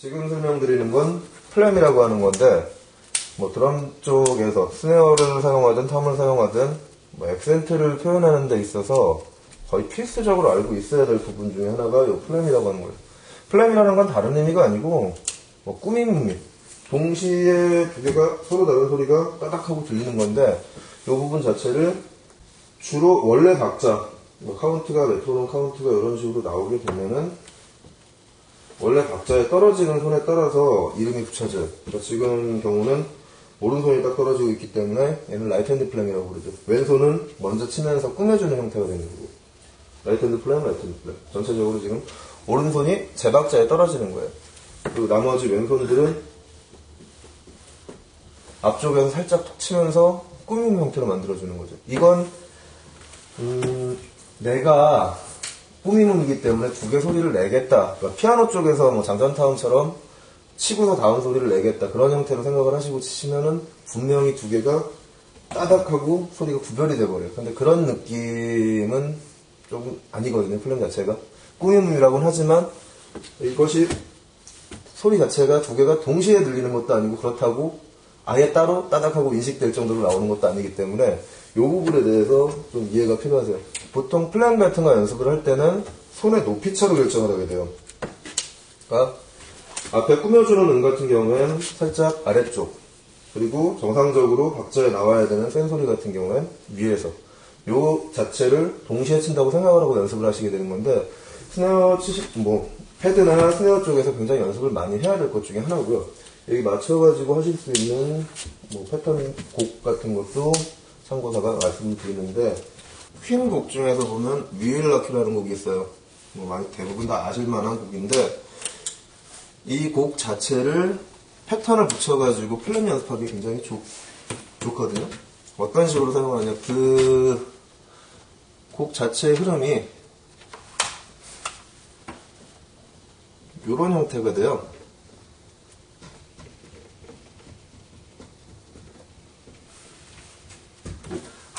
지금 설명드리는 건 플램이라고 하는 건데 뭐 드럼 쪽에서 스네어를 사용하든 텀을 사용하든 뭐 액센트를 표현하는 데 있어서 거의 필수적으로 알고 있어야 될 부분 중에 하나가 이 플램이라고 하는 거예요. 플램이라는 건 다른 의미가 아니고 뭐 의미. 동시에 두 개가 서로 다른 소리가 따닥하고 들리는 건데 이 부분 자체를 주로 원래 박자 뭐 카운트가 메트로놈 카운트가 이런 식으로 나오게 되면은 원래 박자에 떨어지는 손에 따라서 이름이 붙여져요. 그러니까 지금 경우는 오른손이 딱 떨어지고 있기 때문에 얘는 라이트 핸드 플랭이라고 그러죠. 왼손은 먼저 치면서 꾸며주는 형태가 되는 거고. 라이트 핸드 플랭, 라이트 핸드 플랭. 전체적으로 지금 오른손이 제 박자에 떨어지는 거예요. 그리고 나머지 왼손들은 앞쪽에서 살짝 톡 치면서 꾸미는 형태로 만들어주는 거죠. 이건 음, 내가 꾸미문이기 때문에 두 개 소리를 내겠다. 그러니까 피아노 쪽에서 뭐 장전타운처럼 치고서 다운 소리를 내겠다. 그런 형태로 생각을 하시고 치시면은 분명히 두 개가 따닥하고 소리가 구별이 돼버려요. 근데 그런 느낌은 조금 아니거든요. 플랜 자체가. 꾸미문이라고는 하지만 이것이 소리 자체가 두 개가 동시에 들리는 것도 아니고 그렇다고 아예 따로 따닥하고 인식될 정도로 나오는 것도 아니기 때문에 이 부분에 대해서 좀 이해가 필요하세요. 보통 플랜 같은 거 연습을 할 때는 손의 높이차로 결정을 하게 돼요. 그러니까 앞에 꾸며주는 음 같은 경우에는 살짝 아래쪽 그리고 정상적으로 박자에 나와야 되는 센소리 같은 경우엔 위에서 요 자체를 동시에 친다고 생각을 하고 연습을 하시게 되는 건데 스네어 치시 뭐 패드나 스네어 쪽에서 굉장히 연습을 많이 해야 될 것 중에 하나고요. 여기 맞춰가지고 하실 수 있는 뭐 패턴 곡 같은 것도 참고사가 말씀을 드리는데 퀸 곡 중에서 보면 뮤일라큐라는 곡이 있어요. 뭐 많이 대부분 다 아실만한 곡인데 이 곡 자체를 패턴을 붙여가지고 플랫 연습하기 굉장히 좋, 좋거든요. 어떤 식으로 사용하냐 그 곡 자체의 흐름이 이런 형태가 돼요.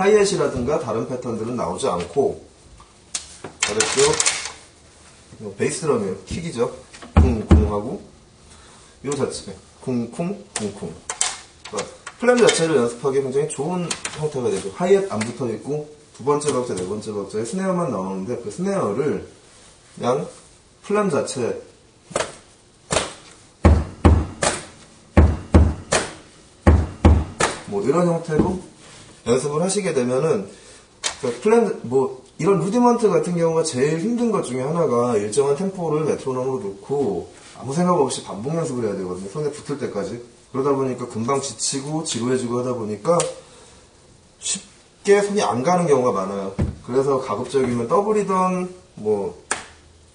하이햇이라든가 다른 패턴들은 나오지 않고 아래쪽 뭐 베이스럼이에요. 킥이죠. 쿵쿵하고 요 자체 쿵쿵 쿵쿵 그러니까 플랜 자체를 연습하기 굉장히 좋은 형태가 되죠. 하이햇 안 붙어 있고 두 번째 박자, 네 번째 박자에 스네어만 나오는데 그 스네어를 그냥 플랜 자체 뭐 이런 형태로 연습을 하시게 되면은 그 플랜 뭐 이런 루디먼트 같은 경우가 제일 힘든 것 중에 하나가 일정한 템포를 메트로놈으로 놓고 아무 생각 없이 반복 연습을 해야 되거든요. 손에 붙을 때까지. 그러다 보니까 금방 지치고 지루해지고 하다 보니까 쉽게 손이 안 가는 경우가 많아요. 그래서 가급적이면 더블이던 뭐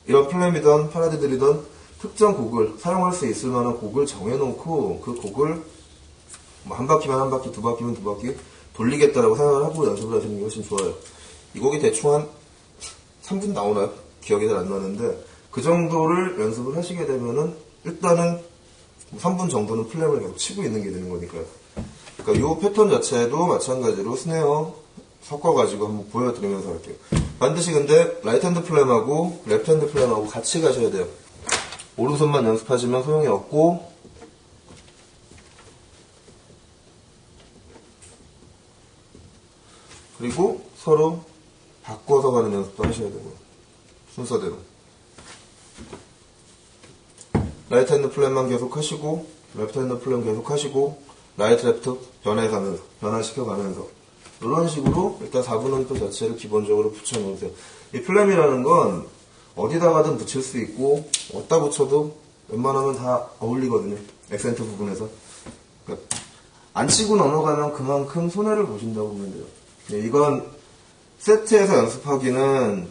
이런 플랜이던 파라디들이던 특정 곡을 사용할 수 있을 만한 곡을 정해놓고 그 곡을 뭐 한 바퀴만 한 바퀴, 두 바퀴면 두 바퀴 돌리겠다라고 생각을 하고 연습을 하시는 게 훨씬 좋아요. 이 곡이 대충 한 3분 나오나요? 기억이 잘 안 나는데 그 정도를 연습을 하시게 되면은 일단은 3분 정도는 플랩을 계속 치고 있는 게 되는 거니까요. 그러니까 이 패턴 자체도 마찬가지로 스네어 섞어가지고 한번 보여드리면서 할게요. 반드시 근데 라이트 핸드 플랩하고 랩트 핸드 플랩하고 같이 가셔야 돼요. 오른손만 연습하시면 소용이 없고 그리고 서로 바꿔서 가는 연습도 하셔야 되고 순서대로. 라이트 핸드 플랜만 계속 하시고 레프트 핸드 플랜 계속 하시고 라이트 레프트 변해가면서 변화시켜가면서. 이런 식으로 일단 4분음표 자체를 기본적으로 붙여놓으세요. 이 플랜이라는 건 어디다가든 붙일 수 있고 어디다 붙여도 웬만하면 다 어울리거든요. 액센트 부분에서. 그러니까 안 치고 넘어가면 그만큼 손해를 보신다고 보면 돼요 네, 이건 세트에서 연습하기는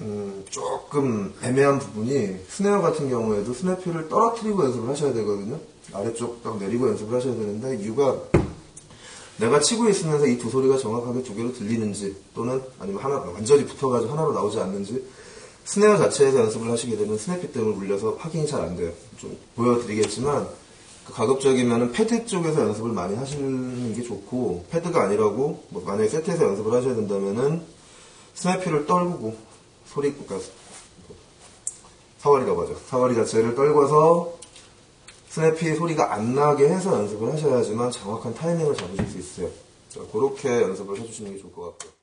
음, 조금 애매한 부분이 스네어 같은 경우에도 스냅필을 떨어뜨리고 연습을 하셔야 되거든요. 아래쪽 딱 내리고 연습을 하셔야 되는데 이유가 내가 치고 있으면서 이 두 소리가 정확하게 두 개로 들리는지 또는 아니면 하나 완전히 붙어가지고 하나로 나오지 않는지 스네어 자체에서 연습을 하시게 되면 스냅필 때문에 물려서 확인이 잘 안 돼요. 좀 보여드리겠지만 가급적이면 패드 쪽에서 연습을 많이 하시는 게 좋고 패드가 아니라고 뭐 만약에 세트에서 연습을 하셔야 된다면은 스냅필을 떨구고 소리 그러니까 사월이라고 하죠. 사월이 자체를 떨궈서 스냅이 소리가 안 나게 해서 연습을 하셔야지만 정확한 타이밍을 잡으실 수 있어요. 자, 그렇게 연습을 해주시는 게 좋을 것 같고요.